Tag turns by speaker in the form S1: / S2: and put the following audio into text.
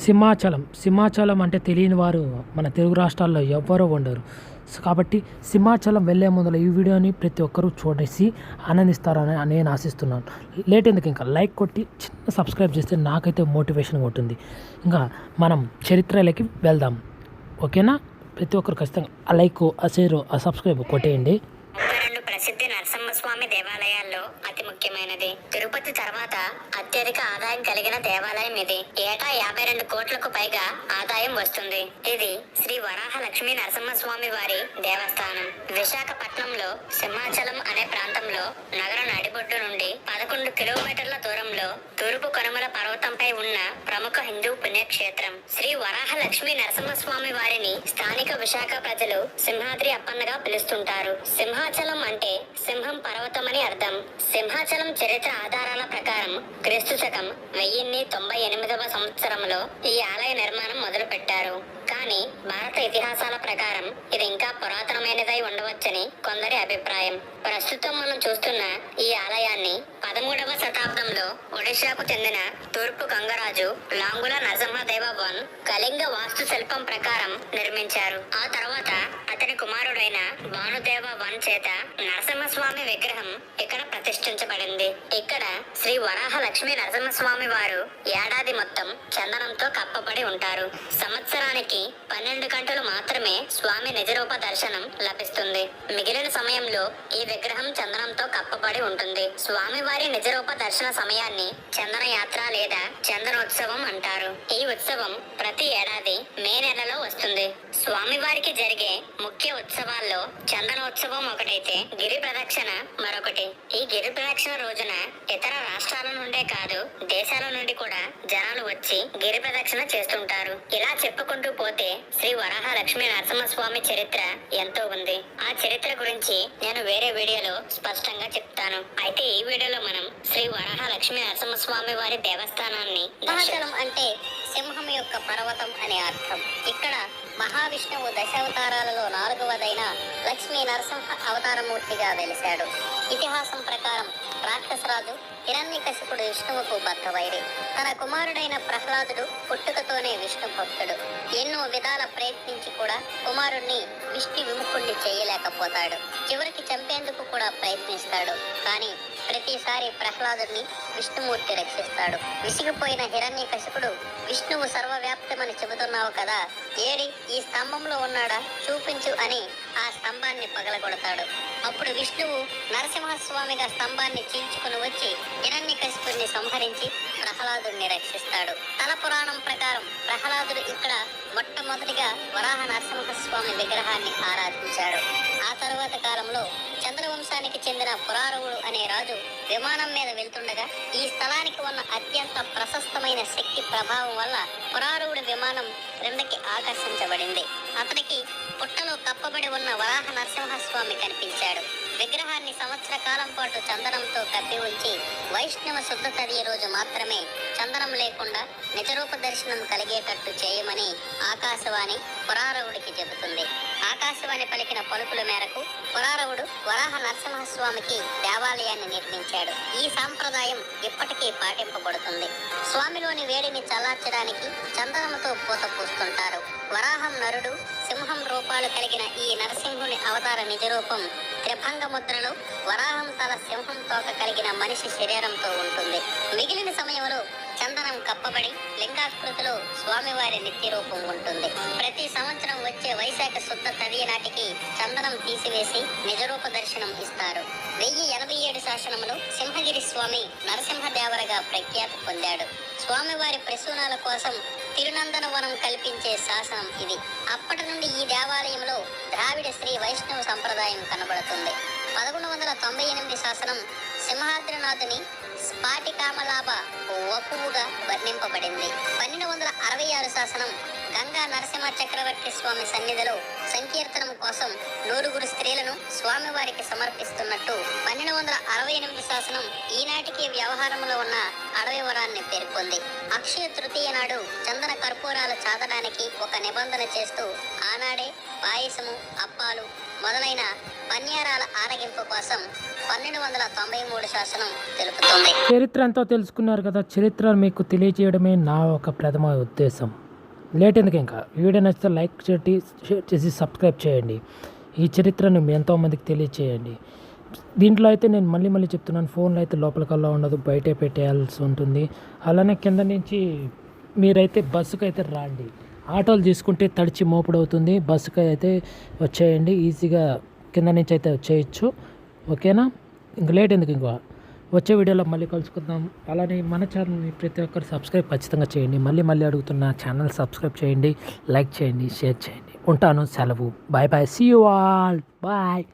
S1: సింహాచలం. సింహాచలం అంటే తెలియని వారు మన తెలుగు రాష్ట్రాల్లో ఎవ్వరూ ఉండరు. కాబట్టి సింహాచలం వెళ్ళే ముందర ఈ వీడియోని ప్రతి ఒక్కరూ చూడేసి ఆనందిస్తారని నేను ఆశిస్తున్నాను. లేట్ ఎందుకు ఇంకా? లైక్ కొట్టి చిన్న సబ్స్క్రైబ్ చేస్తే నాకైతే మోటివేషన్ ఉంటుంది ఇంకా మనం చరిత్రలోకి వెళ్దాం. ఓకేనా? ప్రతి ఒక్కరు ఖచ్చితంగా ఆ లైక్ ఆ షేర్ ఆ సబ్స్క్రైబ్ కొట్టేయండి.
S2: ప్రసిద్ధి నరసింహస్వామి దేవాలయాల్లో అతి తిరుపతి తర్వాత అత్యధిక ఆదాయం కలిగిన దేవాలయం ఇది ఏటా యాభై రెండు కోట్లకు పైగా ఆదాయం వస్తుంది. ఇది శ్రీ వరాహ లక్ష్మీ నరసింహస్వామి వారి దేవస్థానం. విశాఖపట్నంలో సింహాచలం అనే ప్రాంతంలో నగర నడిబొడ్డు నుండి పదకొండు కిలోమీటర్ల దూరంలో తూర్పు కనుమల పర్వతంపై ఉన్న ప్రముఖ హిందూ పుణ్యక్షేత్రం. శ్రీ వరాహ లక్ష్మీ నరసింహస్వామి వారిని స్థానిక విశాఖ ప్రజలు సింహాద్రి అప్పన్నగా పిలుస్తుంటారు. సింహాచలం అంటే సింహం పర్వతం అని అర్థం. సింహాచలం చరిత్ర ఆధారాల ప్రకారం క్రీస్తు శకం వెయ్యిన్ని తొంభై ఎనిమిదవ సంవత్సరంలో ఈ ఆలయ నిర్మాణం మొదలు పెట్టారు కానీ భారత ఇతిహాసాల ప్రకారం ఇది ఇంకా పురాతనమైనదై ఉండవచ్చని కొందరి అభిప్రాయం. ప్రస్తుతం మనం చూస్తున్న ఈ ఆలయాన్ని పదమూడవ శతాబ్దంలో ఒడిశాకు చెందిన తూర్పు గంగరాజు లాంగుల నరసింహదేవ కళింగ వాస్తు శిల్పం ప్రకారం నిర్మించారు. ఆ తర్వాత అతని కుమారుడైన భానుదేవ వన్ చేత నరసింహస్వామి విగ్రహం ప్రతిష్ఠించబడింది. ఇక్కడ శ్రీ వరాహ లక్ష్మీ నరసింహస్వామి వారు ఏడాది మొత్తం చందనంతో కప్పబడి ఉంటారు. సంవత్సరానికి పన్నెండు గంటలు మాత్రమే స్వామి నిజరూప దర్శనం లభిస్తుంది. మిగిలిన సమయంలో ఈ విగ్రహం చందనంతో కప్పబడి ఉంటుంది. స్వామివారి నిజరూప దర్శన సమయాన్ని చందన యాత్ర లేదా చందనోత్సవం అంటారు. ఈ ఉత్సవం ప్రతి ఏడాది మే నెలలో వస్తుంది. స్వామివారికి జరిగే ముఖ్య ఉత్సవాల్లో చందనోత్సవం ఒకటైతే గిరి ప్రదక్షిణ మరొకటి. ఈ గిరి రోజున ఇతర రాష్ట్రాల నుండే కాదు దేశాల నుండి కూడా జనాలు వచ్చి గిరిప్రదక్షిణ చేస్తుంటారు. ఇలా చెప్పుకుంటూ పోతే శ్రీ వరాహ లక్ష్మీ నరసింహస్వామి చరిత్ర ఎంతో ఉంది. ఆ చరిత్ర గురించి నేను వేరే వీడియోలో స్పష్టంగా చెప్తాను. అయితే ఈ వీడియోలో మనం శ్రీ వరాహ లక్ష్మీ నరసింహస్వామి వారి దేవస్థానాన్ని అంటే సింహం యొక్క పర్వతం అనే అర్థం. ఇక్కడ మహావిష్ణువు దశావతారాలలో నాలుగవదైన లక్ష్మీ నరసింహ అవతారమూర్తిగా వెలిశాడు. ఇతిహాసం ప్రకారం రాక్షసరాజు హిరణ్యకశిపుడు విష్ణువుకు బద్ధవైరి. తన కుమారుడైన ప్రహ్లాదుడు పుట్టుకతోనే విష్ణు భక్తుడు ఎన్నో విధాల ప్రయత్నించి కూడా కుమారుణ్ణి విష్ణు విముఖుణ్ణి చేయలేకపోతాడు. చివరికి చంపేందుకు కూడా ప్రయత్నిస్తాడు. కానీ ప్రతిసారి ప్రహ్లాదుని విష్ణుమూర్తి రక్షిస్తాడు. విసిగిపోయిన హిరణ్యకశిపుడు విష్ణువు సర్వవ్యాప్తమని చెబుతున్నావు కదా ఏడి ఈ స్తంభంలో ఉన్నాడా? చూపించు అని ఆ స్తంభాన్ని పగలగొడతాడు. అప్పుడు విష్ణువు నరసింహస్వామిగా స్తంభాన్ని చీల్చుకుని వచ్చి హిరణ్యకశిపుడిని సంహరించి ప్రహ్లాదుడిని రక్షిస్తాడు. తల పురాణం ప్రకారం ప్రహ్లాదుడు ఇక్కడ మొట్టమొదటిగా వరాహ నరసింహస్వామి విగ్రహాన్ని ఆరాధించాడు. ఆ తరువాత కాలంలో చంద్రవంశానికి చెందిన పురారవుడు అనే రాజు విమానం మీద వెళ్తుండగా ఈ స్థలానికి ఉన్న అత్యంత ప్రశస్తమైన శక్తి ప్రభావం వల్ల పురారవుడి విమానం క్రిందకి ఆకర్షించబడింది. అతనికి పుట్టలో కప్పబడి ఉన్న వరాహ నరసింహస్వామి కనిపించాడు. విగ్రహాన్ని సంవత్సర కాలం పాటు చందనంతో కప్పి ఉంచి వైష్ణవ శుద్ధ తదియ రోజు మాత్రమే చందనం లేకుండా నిజరూప దర్శనం కలిగేటట్టు చేయమని ఆకాశవాణి పురారవుడికి చెబుతుంది. ఆకాశవాణి పలికిన పలుకుల మేరకు పురారవుడు వరాహ నరసింహస్వామికి దేవాలయాన్ని నిర్మించాడు. ఈ సాంప్రదాయం ఇప్పటికీ పాటింపబడుతుంది. స్వామిలోని వేడిని చల్లార్చడానికి చందనంతో పూత పూస్తుంటారు. వరాహం నరుడు సింహం రూపాలు కలిగిన ఈ నరసింహుని అవతార నిజరూపం త్రిభంగ ముద్రలో వరాహం తల సింహం తోక కలిగిన మనిషి శరీరంతో ఉంటుంది. మిగిలిన సమయంలో చందనం కప్పబడి లింగాకృతిలో స్వామివారి నిత్య రూపం ఉంటుంది. ప్రతి సంవత్సరం వచ్చే వైశాఖ శుద్ధ తదియ నాటికి చందనం తీసివేసి నిజరూప దర్శనం ఇస్తారు. వెయ్యి ఎనభై ఏడు శాసనంలో సింహగిరి స్వామి నరసింహదేవరగా ప్రఖ్యాతి పొందాడు. స్వామివారి ప్రసూనాల కోసం తిరునందనవనం కల్పించే శాసనం ఇది. అప్పటి నుండి ఈ దేవాలయంలో ద్రావిడ శ్రీ వైష్ణవ సంప్రదాయం కనబడుతుంది. పదకొండు వందల తొంభై ఎనిమిది శాసనం సింహాద్రినాథుని స్పాటికామలాభ వపువుగా వర్ణింపబడింది. పన్నెండు వందల అరవై ఆరు శాసనం గంగా నరసింహ చక్రవర్తి స్వామి సన్నిధిలో సంకీర్తనం కోసం నూరుగురు స్త్రీలను స్వామివారికి సమర్పిస్తున్నట్టు పన్నెండు వందల అరవై ఎనిమిది శాసనం ఈనాటికి వ్యవహారంలో ఉన్న అడవి వరాన్ని పేర్కొంది. అక్షయ తృతీయ నాడు చందన కర్పూరాలు చాదడానికి ఒక నిబంధన చేస్తూ ఆనాడే పాయసము అప్పాలు మొదలైన పన్యారాల ఆరగింపు కోసం పన్నెండు వందల తొంభై మూడు శాసనం తెలుపుతుంది.
S1: చరిత్ర అంతా తెలుసుకున్నారు కదా చరిత్ర మీకు తెలియజేయడమే నా ఒక ప్రథమ ఉద్దేశం. లేట్ ఎందుకు ఇంకా? వీడియో నచ్చితే లైక్ చేసి షేర్ చేసి సబ్స్క్రైబ్ చేయండి. ఈ చరిత్రను మీ ఎంతోమందికి తెలియచేయండి. దీంట్లో అయితే నేను మళ్ళీ మళ్ళీ చెప్తున్నాను ఫోన్లో అయితే లోపలికల్లా ఉండదు బయటే పెట్టేయాల్సి ఉంటుంది. అలానే కింద నుంచి మీరైతే బస్సుకు అయితే రాండి. ఆటోలు తీసుకుంటే తడిచి మోపుడు అవుతుంది బస్సుకి అయితే వచ్చేయండి ఈజీగా కింద నుంచి అయితే వచ్చేయచ్చు. ఓకేనా? ఇంక లేట్ ఎందుకు ఇంకో? వచ్చే వీడియోలో మళ్ళీ కలుసుకుందాం. అలానే మన ఛానల్ని ప్రతి ఒక్కరు సబ్స్క్రైబ్ ఖచ్చితంగా చేయండి. మళ్ళీ మళ్ళీ అడుగుతున్న ఛానల్ సబ్స్క్రైబ్ చేయండి లైక్ చేయండి షేర్ చేయండి. ఉంటాను. సెలవు. Bye bye. See you all bye